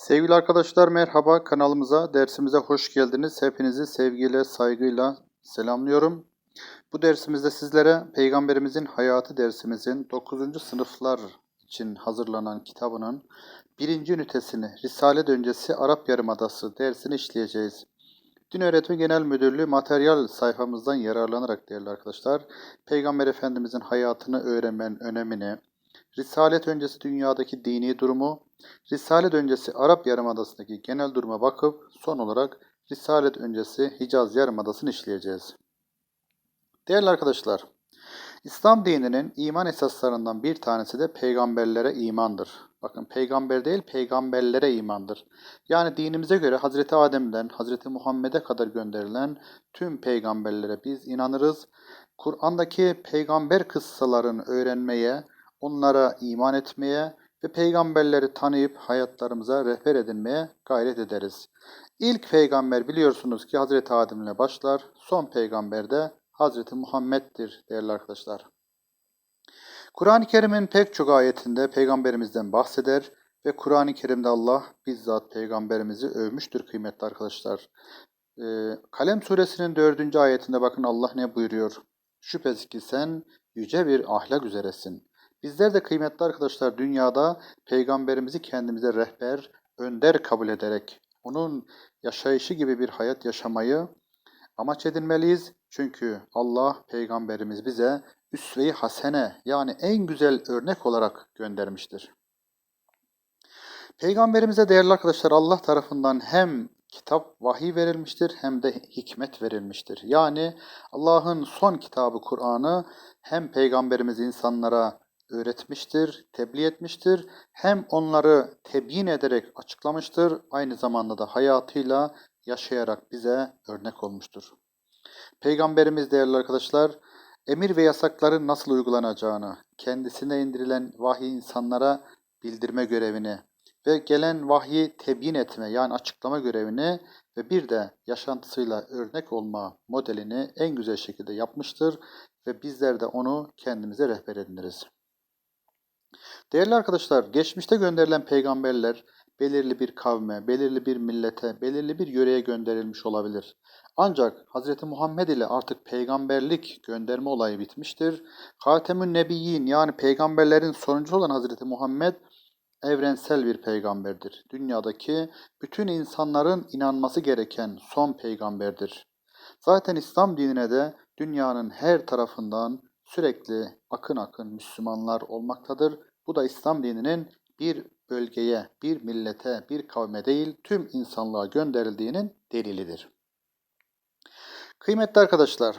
Sevgili arkadaşlar merhaba kanalımıza dersimize hoş geldiniz. Hepinizi sevgiyle saygıyla selamlıyorum. Bu dersimizde sizlere Peygamberimizin hayatı dersimizin 9. sınıflar için hazırlanan kitabının birinci ünitesini Risalet öncesi Arap Yarımadası dersini işleyeceğiz. Din Öğretimi Genel Müdürlüğü materyal sayfamızdan yararlanarak değerli arkadaşlar Peygamber Efendimizin hayatını öğrenmenin önemini, Risalet öncesi dünyadaki dini durumu, Risalet öncesi Arap Yarımadası'ndaki genel duruma bakıp son olarak Risalet öncesi Hicaz Yarımadası'nı işleyeceğiz. Değerli arkadaşlar, İslam dininin iman esaslarından bir tanesi de peygamberlere imandır. Bakın peygamber değil peygamberlere imandır. Yani dinimize göre Hazreti Adem'den Hazreti Muhammed'e kadar gönderilen tüm peygamberlere biz inanırız. Kur'an'daki peygamber kıssalarını öğrenmeye, onlara iman etmeye ve peygamberleri tanıyıp hayatlarımıza rehber edinmeye gayret ederiz. İlk peygamber biliyorsunuz ki Hazreti Adem ile başlar, son peygamber de Hazreti Muhammed'dir değerli arkadaşlar. Kur'an-ı Kerim'in pek çok ayetinde peygamberimizden bahseder ve Kur'an-ı Kerim'de Allah bizzat peygamberimizi övmüştür kıymetli arkadaşlar. Ee, Kalem suresinin dördüncü ayetinde bakın Allah ne buyuruyor? Şüphesiz ki sen yüce bir ahlak üzeresin. Bizler de kıymetli arkadaşlar dünyada peygamberimizi kendimize rehber, önder kabul ederek onun yaşayışı gibi bir hayat yaşamayı amaç edinmeliyiz. Çünkü Allah peygamberimiz bize üsve-i hasene yani en güzel örnek olarak göndermiştir. Peygamberimize değerli arkadaşlar Allah tarafından hem kitap vahiy verilmiştir hem de hikmet verilmiştir. Yani Allah'ın son kitabı Kur'an'ı hem peygamberimiz insanlara öğretmiştir, tebliğ etmiştir. Hem onları tebyin ederek açıklamıştır, aynı zamanda da hayatıyla yaşayarak bize örnek olmuştur. Peygamberimiz değerli arkadaşlar, emir ve yasakların nasıl uygulanacağını, kendisine indirilen vahiy insanlara bildirme görevini ve gelen vahyi tebyin etme yani açıklama görevini ve bir de yaşantısıyla örnek olma modelini en güzel şekilde yapmıştır ve bizler de onu kendimize rehber ediniriz. Değerli arkadaşlar, geçmişte gönderilen peygamberler belirli bir kavme, belirli bir millete, belirli bir yöreye gönderilmiş olabilir. Ancak Hz. Muhammed ile artık peygamberlik gönderme olayı bitmiştir. Hatemün Nebiyyin yani peygamberlerin sonuncu olan Hz. Muhammed evrensel bir peygamberdir. Dünyadaki bütün insanların inanması gereken son peygamberdir. Zaten İslam dinine de dünyanın her tarafından sürekli akın akın Müslümanlar olmaktadır. Bu da İslam dininin bir bölgeye, bir millete, bir kavme değil tüm insanlığa gönderildiğinin delilidir. Kıymetli arkadaşlar,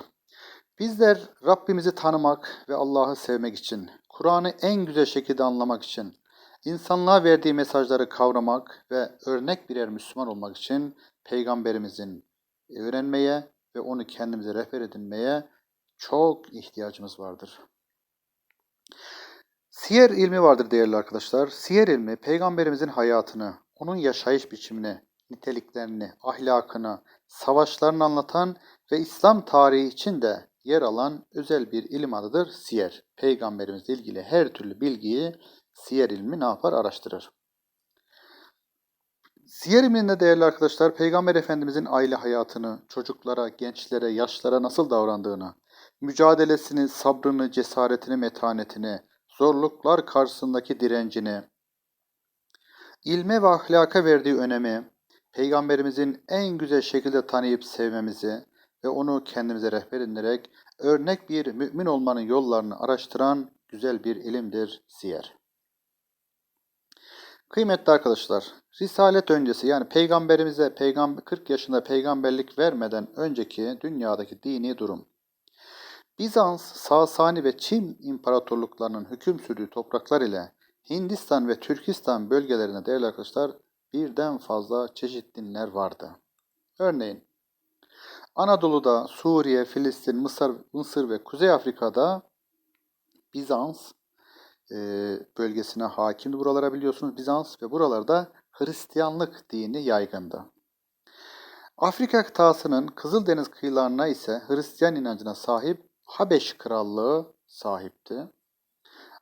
bizler Rabbimizi tanımak ve Allah'ı sevmek için, Kur'an'ı en güzel şekilde anlamak için, insanlığa verdiği mesajları kavramak ve örnek birer Müslüman olmak için Peygamberimizin öğrenmeye ve onu kendimize rehber edinmeye çok ihtiyacımız vardır. Siyer ilmi vardır değerli arkadaşlar. Siyer ilmi peygamberimizin hayatını, onun yaşayış biçimini, niteliklerini, ahlakını, savaşlarını anlatan ve İslam tarihi için de yer alan özel bir ilim adıdır siyer. Peygamberimizle ilgili her türlü bilgiyi siyer ilmi ne yapar? Araştırır. Siyer ilminde değerli arkadaşlar Peygamber Efendimizin aile hayatını, çocuklara, gençlere, yaşlara nasıl davrandığını, mücadelesini, sabrını, cesaretini, metanetini, zorluklar karşısındaki direncini, ilme ve ahlaka verdiği önemi, Peygamberimizin en güzel şekilde tanıyıp sevmemizi ve onu kendimize rehber edinerek örnek bir mümin olmanın yollarını araştıran güzel bir ilimdir siyer. Kıymetli arkadaşlar, Risalet öncesi yani peygamberimize peygamber 40 yaşında peygamberlik vermeden önceki dünyadaki dini durum. Bizans, Sasani ve Çin imparatorluklarının hüküm sürdüğü topraklar ile Hindistan ve Türkistan bölgelerine değerli arkadaşlar birden fazla çeşit dinler vardı. Örneğin Anadolu'da, Suriye, Filistin, Mısır, Mısır ve Kuzey Afrika'da Bizans e, bölgesine hakimdi. Buralara biliyorsunuz Bizans ve buralarda Hristiyanlık dini yaygındı. Afrika kıtasının Kızıldeniz kıyılarına ise Hristiyan inancına sahip Habeş Krallığı sahipti.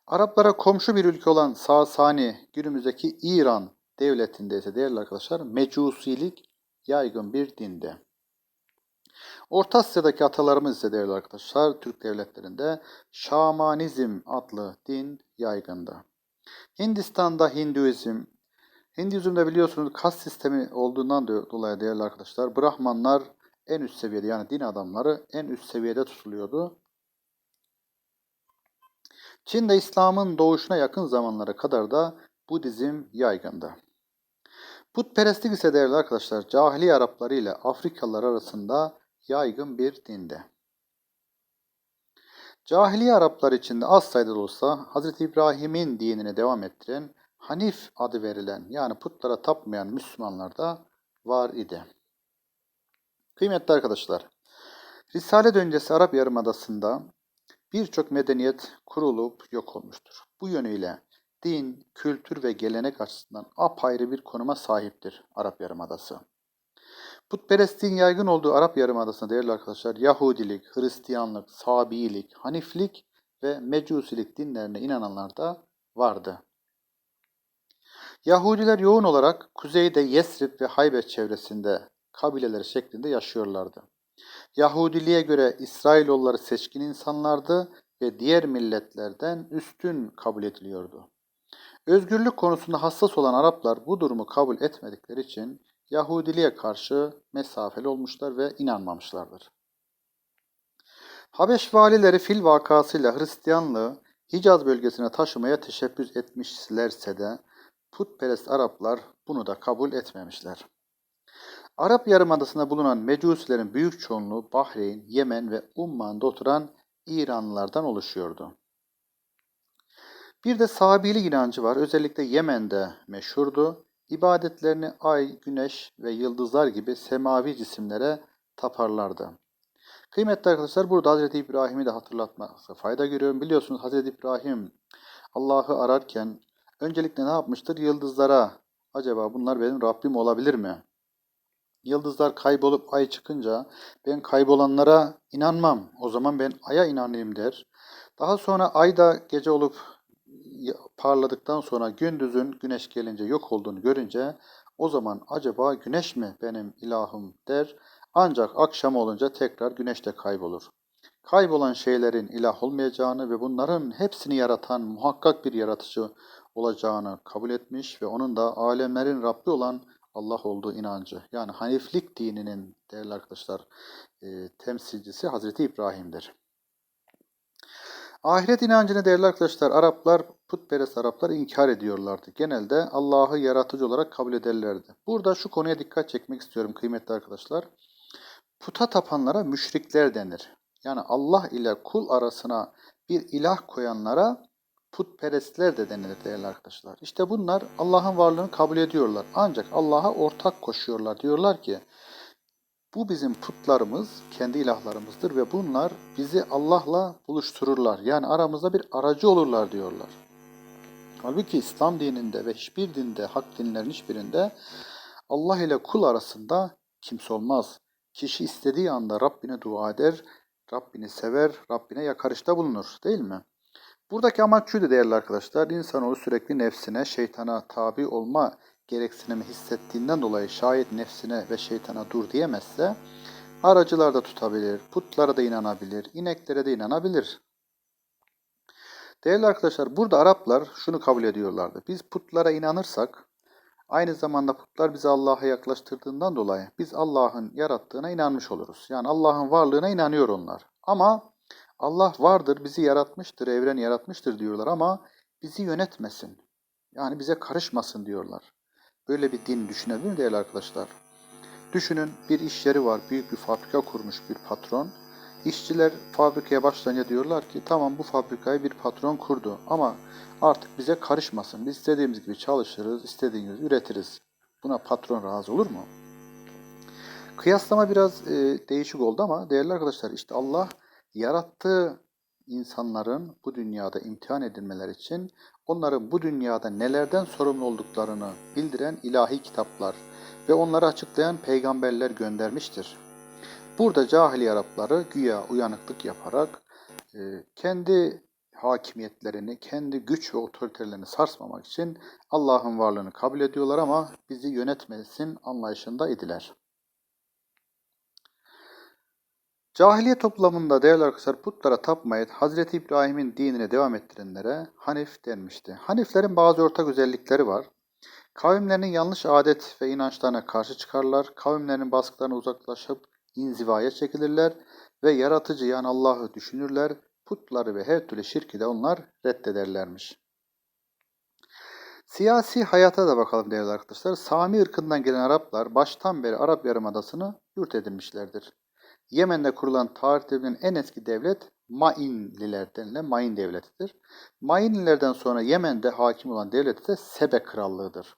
Araplara komşu bir ülke olan Sasani, günümüzdeki İran devletinde ise değerli arkadaşlar mecusilik yaygın bir dindi. Orta Asya'daki atalarımız ise değerli arkadaşlar Türk devletlerinde Şamanizm adlı din yaygındı. Hindistan'da Hinduizm, Hinduizm'de biliyorsunuz kas sistemi olduğundan do- dolayı değerli arkadaşlar Brahmanlar en üst seviyede yani din adamları en üst seviyede tutuluyordu. Çin'de İslam'ın doğuşuna yakın zamanlara kadar da Budizm yaygındı. Putperestlik ise değerli arkadaşlar cahiliye Arapları ile Afrikalılar arasında yaygın bir dindi. Cahiliye Araplar içinde az sayıda da olsa Hz. İbrahim'in dinini devam ettiren Hanif adı verilen yani putlara tapmayan Müslümanlar da var idi. Kıymetli arkadaşlar, Risalet öncesi Arap Yarımadası'nda birçok medeniyet kurulup yok olmuştur. Bu yönüyle din, kültür ve gelenek açısından apayrı bir konuma sahiptir Arap Yarımadası. Putperestliğin yaygın olduğu Arap Yarımadası'nda değerli arkadaşlar Yahudilik, Hristiyanlık, Sabiilik, Haniflik ve Mecusilik dinlerine inananlar da vardı. Yahudiler yoğun olarak kuzeyde Yesrib ve Hayber çevresinde kabileler şeklinde yaşıyorlardı. Yahudiliğe göre İsrailoğulları seçkin insanlardı ve diğer milletlerden üstün kabul ediliyordu. Özgürlük konusunda hassas olan Araplar bu durumu kabul etmedikleri için Yahudiliğe karşı mesafeli olmuşlar ve inanmamışlardır. Habeş valileri fil vakasıyla Hristiyanlığı Hicaz bölgesine taşımaya teşebbüs etmişlerse de putperest Araplar bunu da kabul etmemişler. Arap Yarımadası'nda bulunan Mecusilerin büyük çoğunluğu Bahreyn, Yemen ve Umman'da oturan İranlılardan oluşuyordu. Bir de Sabilik inancı var. Özellikle Yemen'de meşhurdu. İbadetlerini ay, güneş ve yıldızlar gibi semavi cisimlere taparlardı. Kıymetli arkadaşlar burada Hazreti İbrahim'i de hatırlatmakta fayda görüyorum. Biliyorsunuz Hazreti İbrahim Allah'ı ararken öncelikle ne yapmıştır? Yıldızlara acaba bunlar benim Rabbim olabilir mi? Yıldızlar kaybolup ay çıkınca ben kaybolanlara inanmam. O zaman ben aya inanayım der. Daha sonra ay da gece olup parladıktan sonra gündüzün güneş gelince yok olduğunu görünce o zaman acaba güneş mi benim ilahım der. Ancak akşam olunca tekrar güneş de kaybolur. Kaybolan şeylerin ilah olmayacağını ve bunların hepsini yaratan muhakkak bir yaratıcı olacağını kabul etmiş ve onun da alemlerin Rabbi olan Allah olduğu inancı. Yani Haniflik dininin değerli arkadaşlar e, temsilcisi Hazreti İbrahim'dir. Ahiret inancını değerli arkadaşlar Araplar, putperest Araplar inkar ediyorlardı. Genelde Allah'ı yaratıcı olarak kabul ederlerdi. Burada şu konuya dikkat çekmek istiyorum kıymetli arkadaşlar. Puta tapanlara müşrikler denir. Yani Allah ile kul arasına bir ilah koyanlara putperestler de denilir değerli arkadaşlar. İşte bunlar Allah'ın varlığını kabul ediyorlar. Ancak Allah'a ortak koşuyorlar. Diyorlar ki bu bizim putlarımız, kendi ilahlarımızdır ve bunlar bizi Allah'la buluştururlar. Yani aramızda bir aracı olurlar diyorlar. Halbuki İslam dininde ve hiçbir dinde, hak dinlerin hiçbirinde Allah ile kul arasında kimse olmaz. Kişi istediği anda Rabbine dua eder, Rabbini sever, Rabbine yakarışta bulunur değil mi? Buradaki amaç şuydu değerli arkadaşlar. İnsanoğlu sürekli nefsine, şeytana tabi olma gereksinimi hissettiğinden dolayı şayet nefsine ve şeytana dur diyemezse aracılar da tutabilir, putlara da inanabilir, ineklere de inanabilir. Değerli arkadaşlar burada Araplar şunu kabul ediyorlardı. Biz putlara inanırsak aynı zamanda putlar bizi Allah'a yaklaştırdığından dolayı biz Allah'ın yarattığına inanmış oluruz. Yani Allah'ın varlığına inanıyor onlar. Ama Allah vardır, bizi yaratmıştır, evreni yaratmıştır diyorlar ama bizi yönetmesin. Yani bize karışmasın diyorlar. Böyle bir din düşünebilir mi değerli arkadaşlar? Düşünün bir iş yeri var, büyük bir fabrika kurmuş bir patron. İşçiler fabrikaya başlayınca diyorlar ki tamam bu fabrikayı bir patron kurdu ama artık bize karışmasın. Biz istediğimiz gibi çalışırız, istediğimiz üretiriz. Buna patron razı olur mu? Kıyaslama biraz e, değişik oldu ama değerli arkadaşlar işte Allah yarattığı insanların bu dünyada imtihan edilmeleri için onların bu dünyada nelerden sorumlu olduklarını bildiren ilahi kitaplar ve onları açıklayan peygamberler göndermiştir. Burada cahili Arapları güya uyanıklık yaparak e, kendi hakimiyetlerini, kendi güç ve otoritelerini sarsmamak için Allah'ın varlığını kabul ediyorlar ama bizi yönetmesin anlayışında idiler. Cahiliye toplamında değerli arkadaşlar putlara tapmayıp Hazreti İbrahim'in dinine devam ettirenlere Hanif denmişti. Haniflerin bazı ortak özellikleri var. Kavimlerinin yanlış adet ve inançlarına karşı çıkarlar. Kavimlerinin baskılarına uzaklaşıp inzivaya çekilirler ve yaratıcı yani Allah'ı düşünürler. Putları ve her türlü şirki de onlar reddederlermiş. Siyasi hayata da bakalım değerli arkadaşlar. Sami ırkından gelen Araplar baştan beri Arap Yarımadası'nı yurt edinmişlerdir. Yemen'de kurulan bilinen en eski devlet Mainliler denilen Main devletidir. Mainlilerden sonra Yemen'de hakim olan devlet ise Sebe Krallığı'dır.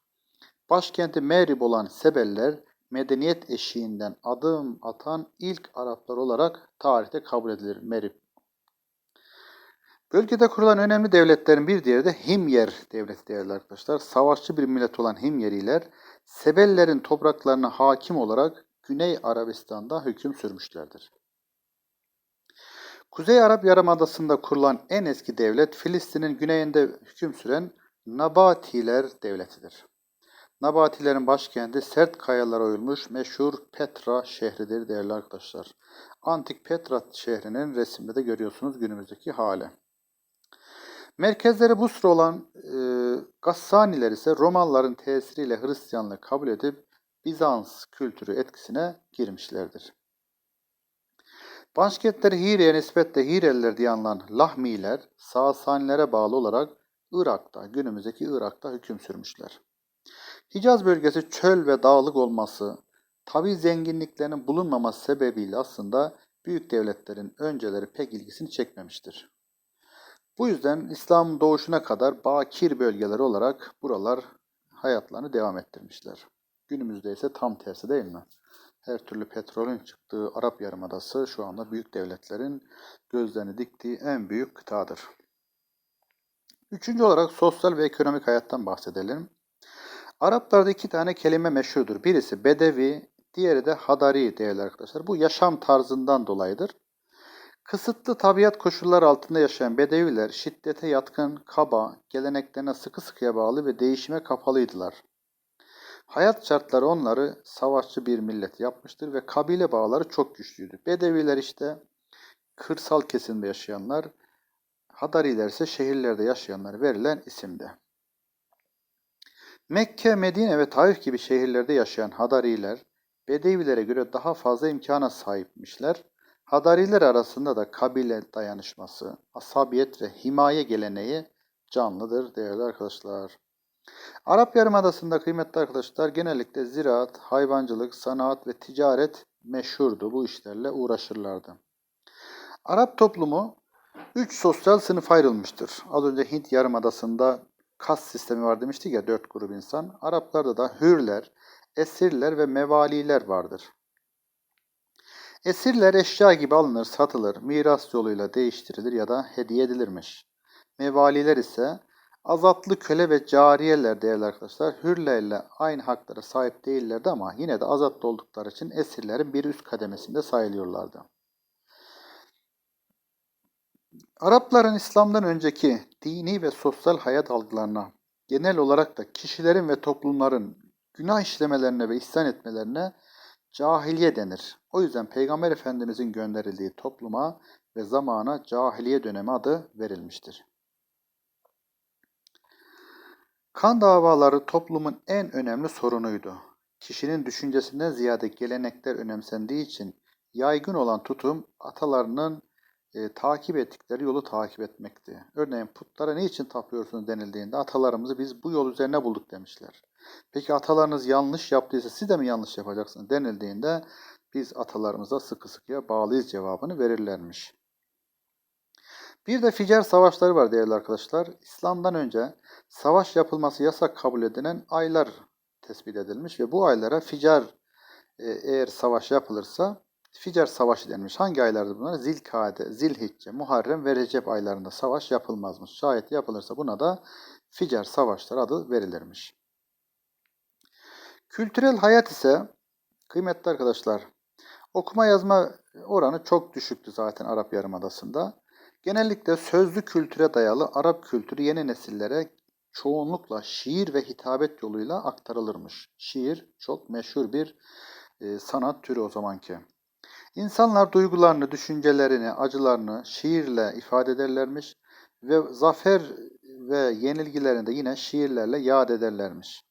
Başkenti Merib olan Sebeliler medeniyet eşiğinden adım atan ilk Araplar olarak tarihte kabul edilir Merib. Bölgede kurulan önemli devletlerin bir diğeri de Himyer devleti değerli arkadaşlar. Savaşçı bir millet olan Himyeriler Sebellerin topraklarına hakim olarak Güney Arabistan'da hüküm sürmüşlerdir. Kuzey Arap Yarımadası'nda kurulan en eski devlet Filistin'in güneyinde hüküm süren Nabatiler devletidir. Nabatilerin başkenti sert kayalara oyulmuş meşhur Petra şehridir değerli arkadaşlar. Antik Petra şehrinin resimde de görüyorsunuz günümüzdeki hali. Merkezleri Busra olan e, Gassaniler ise Romalıların tesiriyle Hristiyanlığı kabul edip Bizans kültürü etkisine girmişlerdir. Başkentleri Hire'ye nispetle Hireliler diye anılan Lahmiler, Sasanilere bağlı olarak Irak'ta, günümüzdeki Irak'ta hüküm sürmüşler. Hicaz bölgesi çöl ve dağlık olması, tabi zenginliklerinin bulunmaması sebebiyle aslında büyük devletlerin önceleri pek ilgisini çekmemiştir. Bu yüzden İslam'ın doğuşuna kadar bakir bölgeleri olarak buralar hayatlarını devam ettirmişler. Günümüzde ise tam tersi değil mi? Her türlü petrolün çıktığı Arap Yarımadası şu anda büyük devletlerin gözlerini diktiği en büyük kıtadır. Üçüncü olarak sosyal ve ekonomik hayattan bahsedelim. Araplarda iki tane kelime meşhurdur. Birisi Bedevi, diğeri de Hadari değerli arkadaşlar. Bu yaşam tarzından dolayıdır. Kısıtlı tabiat koşulları altında yaşayan Bedeviler şiddete yatkın, kaba, geleneklerine sıkı sıkıya bağlı ve değişime kapalıydılar. Hayat şartları onları savaşçı bir millet yapmıştır ve kabile bağları çok güçlüydü. Bedeviler işte kırsal kesimde yaşayanlar, Hadariler ise şehirlerde yaşayanlar verilen isimde. Mekke, Medine ve Taif gibi şehirlerde yaşayan Hadariler, Bedevilere göre daha fazla imkana sahipmişler. Hadariler arasında da kabile dayanışması, asabiyet ve himaye geleneği canlıdır değerli arkadaşlar. Arap Yarımadası'nda kıymetli arkadaşlar genellikle ziraat, hayvancılık, sanat ve ticaret meşhurdu. Bu işlerle uğraşırlardı. Arap toplumu üç sosyal sınıf ayrılmıştır. Az önce Hint Yarımadası'nda kas sistemi var demiştik ya dört grup insan. Araplarda da hürler, esirler ve mevaliler vardır. Esirler eşya gibi alınır, satılır, miras yoluyla değiştirilir ya da hediye edilirmiş. Mevaliler ise azatlı köle ve cariyeler değerli arkadaşlar hürlerle aynı haklara sahip değillerdi ama yine de azatlı oldukları için esirlerin bir üst kademesinde sayılıyorlardı. Arapların İslam'dan önceki dini ve sosyal hayat algılarına, genel olarak da kişilerin ve toplumların günah işlemelerine ve ihsan etmelerine cahiliye denir. O yüzden Peygamber Efendimizin gönderildiği topluma ve zamana cahiliye dönemi adı verilmiştir. Kan davaları toplumun en önemli sorunuydu. Kişinin düşüncesinden ziyade gelenekler önemsendiği için yaygın olan tutum atalarının e, takip ettikleri yolu takip etmekti. Örneğin putlara ne için tapıyorsunuz denildiğinde atalarımızı biz bu yol üzerine bulduk demişler. Peki atalarınız yanlış yaptıysa siz de mi yanlış yapacaksınız denildiğinde biz atalarımıza sıkı sıkıya bağlıyız cevabını verirlermiş. Bir de ficer savaşları var değerli arkadaşlar. İslam'dan önce savaş yapılması yasak kabul edilen aylar tespit edilmiş ve bu aylara ficar e, eğer savaş yapılırsa Ficar Savaşı denmiş. Hangi aylardır bunlar? Zilkade, Zilhicce, Muharrem ve Recep aylarında savaş yapılmazmış. Şayet yapılırsa buna da Ficar Savaşları adı verilirmiş. Kültürel hayat ise kıymetli arkadaşlar okuma yazma oranı çok düşüktü zaten Arap Yarımadası'nda. Genellikle sözlü kültüre dayalı Arap kültürü yeni nesillere çoğunlukla şiir ve hitabet yoluyla aktarılırmış. Şiir çok meşhur bir e, sanat türü o zamanki. İnsanlar duygularını, düşüncelerini, acılarını şiirle ifade ederlermiş ve zafer ve yenilgilerini de yine şiirlerle yad ederlermiş.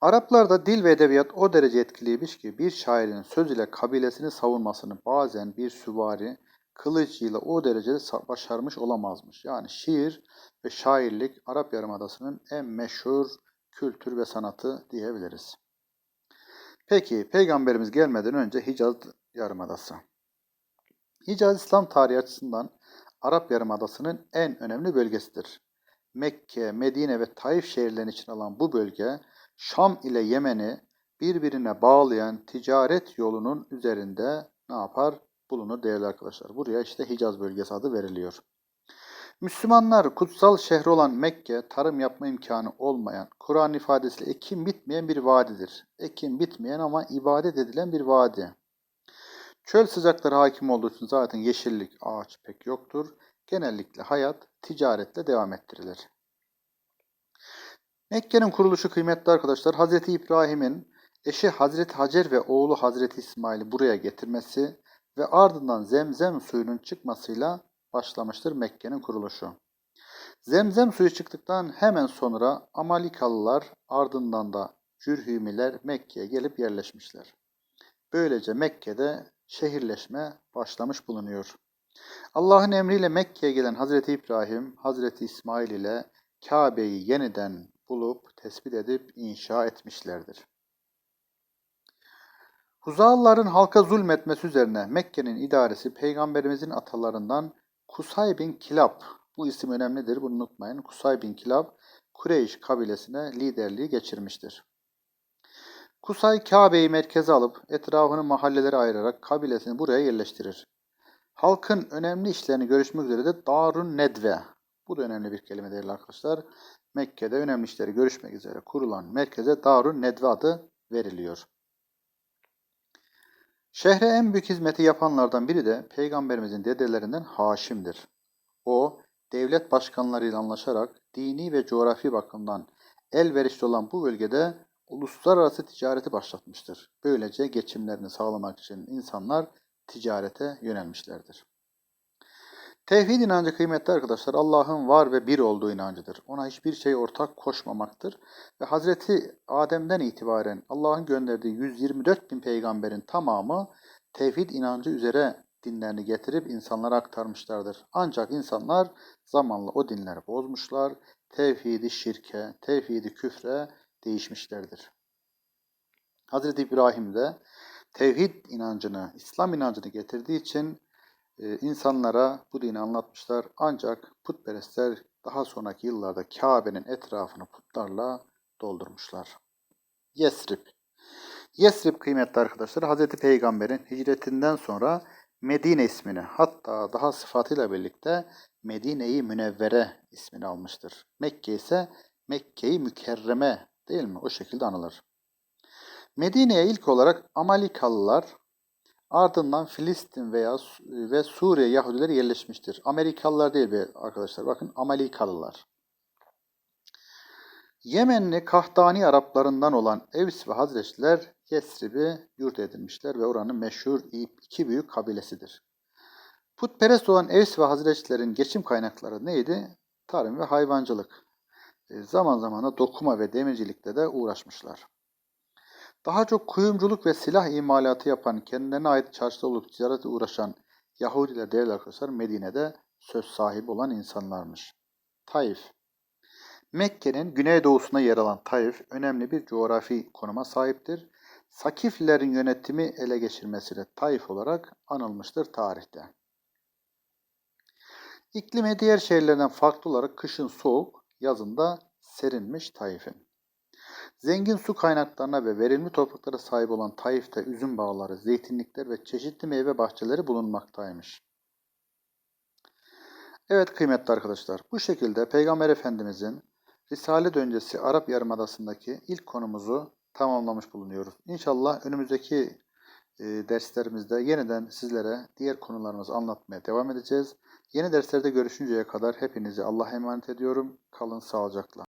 Araplarda dil ve edebiyat o derece etkiliymiş ki bir şairin söz ile kabilesini savunmasını bazen bir süvari kılıcıyla o derecede başarmış olamazmış. Yani şiir ve şairlik Arap Yarımadası'nın en meşhur kültür ve sanatı diyebiliriz. Peki Peygamberimiz gelmeden önce Hicaz Yarımadası. Hicaz İslam tarihi açısından Arap Yarımadası'nın en önemli bölgesidir. Mekke, Medine ve Taif şehirlerini için alan bu bölge Şam ile Yemen'i birbirine bağlayan ticaret yolunun üzerinde ne yapar? Bulunur değerli arkadaşlar. Buraya işte Hicaz bölgesi adı veriliyor. Müslümanlar kutsal şehri olan Mekke tarım yapma imkanı olmayan, Kur'an ifadesiyle ekim bitmeyen bir vadidir. Ekim bitmeyen ama ibadet edilen bir vadi. Çöl sıcakları hakim olduğu için zaten yeşillik, ağaç pek yoktur. Genellikle hayat ticaretle devam ettirilir. Mekke'nin kuruluşu kıymetli arkadaşlar Hazreti İbrahim'in eşi Hazreti Hacer ve oğlu Hazreti İsmail'i buraya getirmesi ve ardından zemzem suyunun çıkmasıyla başlamıştır Mekke'nin kuruluşu. Zemzem suyu çıktıktan hemen sonra Amalikalılar ardından da Cürhümiler Mekke'ye gelip yerleşmişler. Böylece Mekke'de şehirleşme başlamış bulunuyor. Allah'ın emriyle Mekke'ye gelen Hazreti İbrahim, Hazreti İsmail ile Kabe'yi yeniden bulup tespit edip inşa etmişlerdir. Huzalıların halka zulmetmesi üzerine Mekke'nin idaresi peygamberimizin atalarından Kusay bin Kilab, bu isim önemlidir bunu unutmayın. Kusay bin Kilab, Kureyş kabilesine liderliği geçirmiştir. Kusay Kabe'yi merkeze alıp etrafını mahallelere ayırarak kabilesini buraya yerleştirir. Halkın önemli işlerini görüşmek üzere de Darun Nedve, bu da önemli bir kelime değerli arkadaşlar. Mekke'de önemli işleri görüşmek üzere kurulan merkeze Darun Nedve adı veriliyor. Şehre en büyük hizmeti yapanlardan biri de Peygamberimizin dedelerinden Haşim'dir. O, devlet başkanlarıyla anlaşarak dini ve coğrafi bakımdan elverişli olan bu bölgede uluslararası ticareti başlatmıştır. Böylece geçimlerini sağlamak için insanlar ticarete yönelmişlerdir. Tevhid inancı kıymetli arkadaşlar Allah'ın var ve bir olduğu inancıdır. Ona hiçbir şey ortak koşmamaktır. Ve Hazreti Adem'den itibaren Allah'ın gönderdiği 124 bin peygamberin tamamı tevhid inancı üzere dinlerini getirip insanlara aktarmışlardır. Ancak insanlar zamanla o dinleri bozmuşlar, tevhidi şirke, tevhidi küfre değişmişlerdir. Hazreti İbrahim de tevhid inancını, İslam inancını getirdiği için e, insanlara bu dini anlatmışlar. Ancak putperestler daha sonraki yıllarda Kabe'nin etrafını putlarla doldurmuşlar. Yesrib. Yesrib kıymetli arkadaşlar Hz. Peygamber'in hicretinden sonra Medine ismini hatta daha sıfatıyla birlikte Medine-i Münevvere ismini almıştır. Mekke ise Mekke-i Mükerreme değil mi? O şekilde anılır. Medine'ye ilk olarak Amalikalılar ardından Filistin veya ve Suriye Yahudileri yerleşmiştir. Amerikalılar değil be arkadaşlar. Bakın Amalikalılar. Yemenli Kahtani Araplarından olan Evs ve Hazreçliler Yesrib'i yurt edinmişler ve oranın meşhur iki büyük kabilesidir. Putperest olan Evs ve Hazreçlilerin geçim kaynakları neydi? Tarım ve hayvancılık. E, zaman zaman da dokuma ve demircilikte de uğraşmışlar. Daha çok kuyumculuk ve silah imalatı yapan, kendilerine ait çarşıda olup ticarete uğraşan Yahudiler değerli arkadaşlar Medine'de söz sahibi olan insanlarmış. Taif Mekke'nin güneydoğusuna yer alan Taif önemli bir coğrafi konuma sahiptir. Sakiflilerin yönetimi ele geçirmesiyle Taif olarak anılmıştır tarihte. İklimi diğer şehirlerden farklı olarak kışın soğuk, yazında serinmiş Taif'in. Zengin su kaynaklarına ve verimli topraklara sahip olan Taif'te üzüm bağları, zeytinlikler ve çeşitli meyve bahçeleri bulunmaktaymış. Evet kıymetli arkadaşlar, bu şekilde Peygamber Efendimizin Risale öncesi Arap Yarımadası'ndaki ilk konumuzu tamamlamış bulunuyoruz. İnşallah önümüzdeki e, derslerimizde yeniden sizlere diğer konularımızı anlatmaya devam edeceğiz. Yeni derslerde görüşünceye kadar hepinizi Allah'a emanet ediyorum. Kalın sağlıcakla.